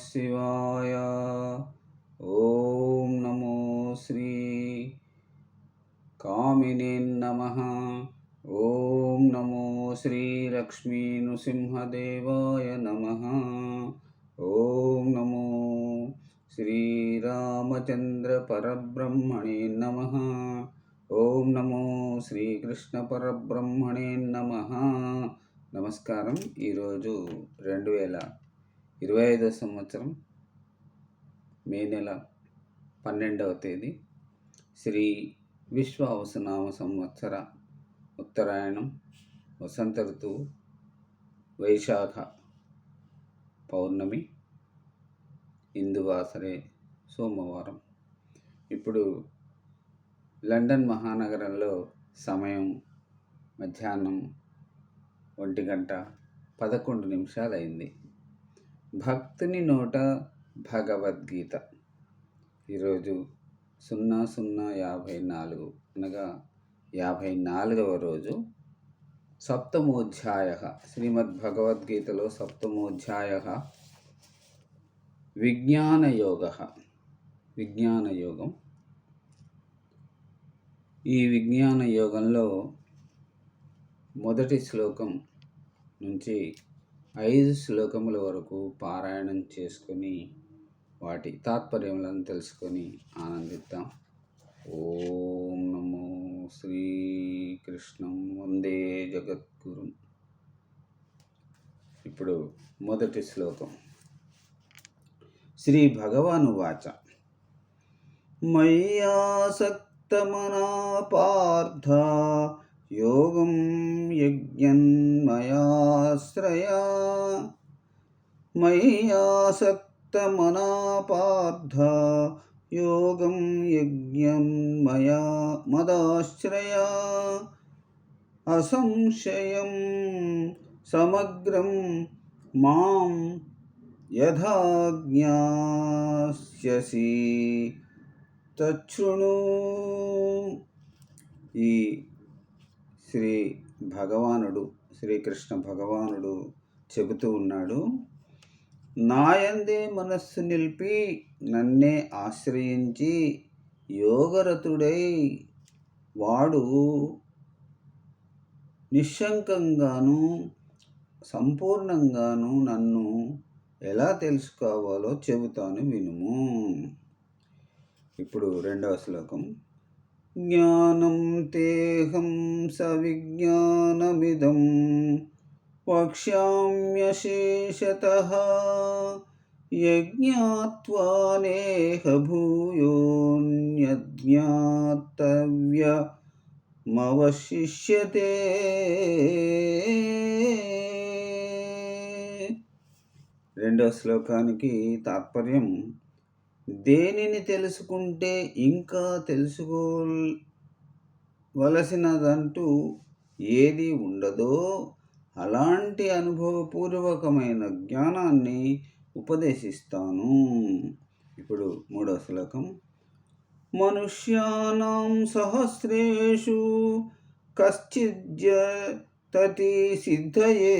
శివాయ. ఓం నమో శ్రీ కామినే నమ. ఓం నమో శ్రీ లక్ష్మీ నృసింహదేవాయ నమ. ఓం నమో శ్రీరామచంద్ర పరబ్రహ్మణే నమ. ఓం నమో శ్రీకృష్ణ పరబ్రహ్మణే నమ. నమస్కారం ఈరోజు రెండు వేల ఇరవై ఐదో సంవత్సరం మే నెల పన్నెండవ తేదీ శ్రీ విశ్వావసనామ సంవత్సర ఉత్తరాయణం వసంత ఋతువు వైశాఖ పౌర్ణమి ఇందువాసరే సోమవారం. ఇప్పుడు లండన్ మహానగరంలో సమయం మధ్యాహ్నం ఒంటి గంట పదకొండు నిమిషాలు అయింది భక్తుని నోట భగవద్గీత. ఈరోజు సున్నా సున్నా యాభై నాలుగు అనగా యాభై నాలుగవ రోజు సప్తమోధ్యాయ శ్రీమద్ భగవద్గీతలో సప్తమోధ్యాయ విజ్ఞానయోగ. విజ్ఞానయోగం. ఈ విజ్ఞాన యోగంలో మొదటి శ్లోకం నుంచి ఐదు శ్లోకముల వరకు పారాయణం చేసుకొని వాటి తాత్పర్యములను తెలుసుకొని ఆనందిద్దాం. ఓం నమో శ్రీకృష్ణం వందే జగద్గురు. ఇప్పుడు మొదటి శ్లోకం. శ్రీ భగవాను వాచ. మయ్యాసక్తమనా పార్థ యోగం యజ్ఞన్మయాశ్రయా మయ్యాసక్తమనా పార్థ యోగం యజ్ఞం మయా మదాశ్రయా అసంశయం సమగ్రం మాం యథా జ్ఞాస్యసి తృణు ఈ శ్రీ భగవానుడు శ్రీకృష్ణ భగవానుడు చెబుతూ ఉన్నాడు నాయందే మనస్సు నిలిపి నన్నే ఆశ్రయించి యోగరతుడై వాడు నిశంకంగాను సంపూర్ణంగాను నన్ను ఎలా తెలుసుకోవాలో చెబుతాను వినుము. ఇప్పుడు రెండవ శ్లోకం. జ్ఞానం తేహం సవిజ్ఞానమిదం వక్ష్యామ్యశేషత యజ్ఞాత్వా నేహ భూయోన్యజ్ఞాతవ్యమవశిష్యతే రెండవ శ్లోకానికి తాత్పర్యం దేనిని తెలుసుకుంటే ఇంకా తెలుసుకోవలసినదంటూ ఏది ఉండదో అలాంటి అనుభవపూర్వకమైన జ్ఞానాన్ని ఉపదేశిస్తాను. ఇప్పుడు మూడవ శ్లోకం. మనుష్యానాం సహస్రేషు కశ్చిద్యతతి సిద్ధయే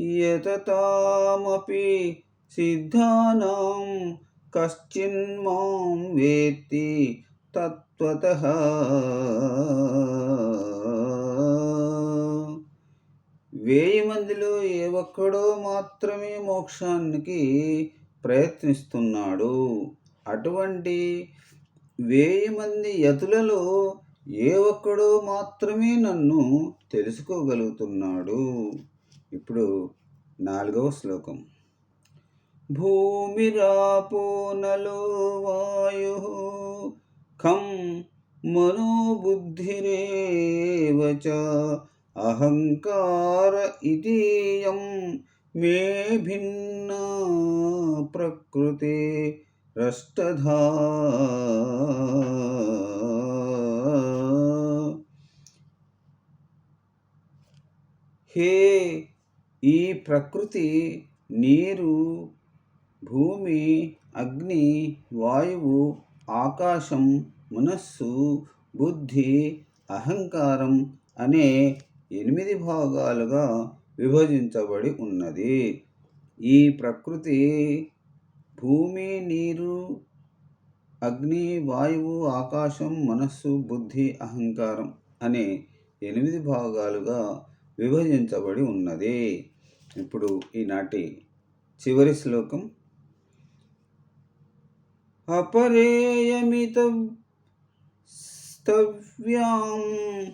యతతామపి సిద్ధానాం కశ్చిన్మాం వేత్తి తత్వత వేయి మందిలో ఏ ఒక్కడో మాత్రమే మోక్షానికి ప్రయత్నిస్తున్నాడు. అటువంటి వేయి మంది యతులలో ఏ ఒక్కడో మాత్రమే నన్ను తెలుసుకోగలుగుతున్నాడు. ఇప్పుడు నాలుగవ శ్లోకం. భూమిరాపో నలో వాయు ఖం మనోబుద్ధిరేవ అహంకార ఇదీయం మే భిన్న ప్రకృతి రష్టధా. హే ఈ ప్రకృతి నీరు భూమి అగ్ని వాయువు ఆకాశం మనస్సు బుద్ధి అహంకారం అనే ఎనిమిది భాగాలుగా విభజించబడి ఉన్నది. ఈ ప్రకృతి భూమి నీరు అగ్ని వాయువు ఆకాశం మనస్సు బుద్ధి అహంకారం అనే ఎనిమిది భాగాలుగా విభజించబడి ఉన్నది. ఇప్పుడు ఈనాటి చివరి శ్లోకం అపరేయమిత స్తవ్యాం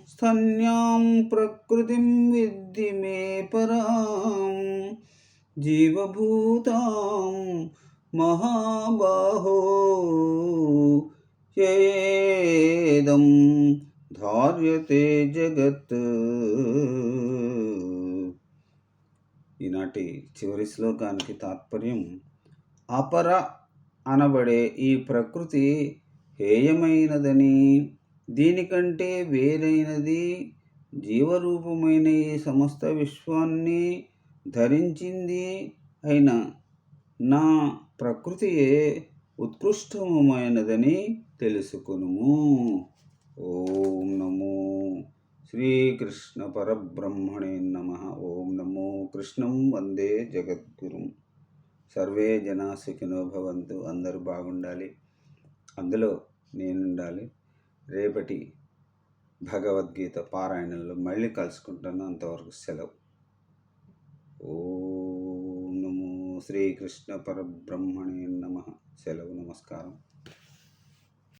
స్తన్యాం ప్రకృతిం విద్ధి మే పరాం జీవభూతాం మహాబాహో చేదం ధార్యతే జగత్. ఈనాటి చివరి శ్లోకానికి తాత్పర్యం అపర అనబడే ఈ ప్రకృతి హేయమైనదని దీనికంటే వేరైనది జీవరూపమైన ఈ సమస్త విశ్వాన్ని ధరించింది అయిన నా ప్రకృతియే ఉత్కృష్టమైనదని తెలుసుకునుము. ఓం నమో శ్రీకృష్ణ పరబ్రహ్మణే నమ. ఓం నమో కృష్ణం వందే జగద్గురుం. సర్వే జనా సుఖినో భవంతు. అందరూ బాగుండాలి. అందులో నేనుండాలి. రేపటి భగవద్గీత పారాయణంలో మళ్ళీ కలుసుకుంటాను. అంతవరకు సెలవు. ఓ నమో శ్రీకృష్ణ పరబ్రహ్మణే నమ. సెలవు నమస్కారం.